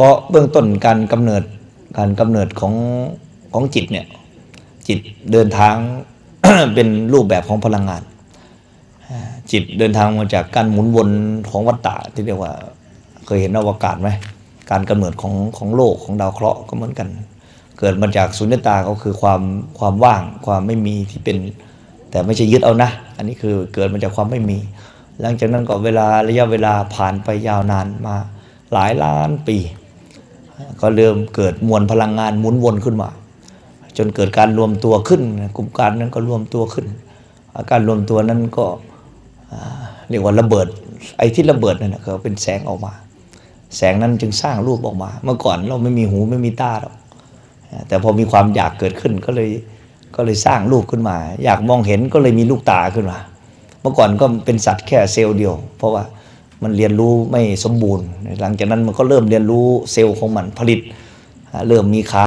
ราะเบื้องต้นการกำเนิดการกำเนิดของของจิตเนี่ยจิตเดินทางเป็นรูปแบบของพลังงาน จิตเดินทางมาจากการหมุนวนของวัฏฏะที่เรียกว่าเคยเห็นอวกาศไหมการกำเนิดของของโลกของดาวเคราะห์ก็เหมือนกัน เกิดมาจากสุญญตาก็คือความความว่างความไม่มีที่เป็น แต่ไม่ใช่ยึดเอานะ อันนี้คือเกิดมาจากความไม่มี หลังจากนั้นก็เวลาระยะเวลาผ่านไปยาวนานมาหลายล้านปี ก็เริ่มเกิดมวลพลังงานหมุนวนขึ้นมา จนเกิดการรวมตัวขึ้น กลุ่มการนั้นก็รวมตัวขึ้น อาการรวมตัวนั้นก็เรียกว่าระเบิด ไอ้ที่ระเบิดนั่นก็เป็นแสงออกมา แสงนั้นจึงสร้างรูปออกมา เมื่อก่อนเราไม่มีหูไม่มีตาหรอกแต่พอมีความอยากเกิดขึ้นก็เลยก็เลยสร้างรูปขึ้นมา อยากมองเห็นก็เลยมีลูกตาขึ้นมา เมื่อก่อนก็เป็นสัตว์แค่เซลล์เดียว เพราะว่า มันเรียนรู้ไม่สมบูรณ์ หลังจากนั้นมันก็เริ่มเรียนรู้เซลล์ของมันผลิต เริ่มมีขา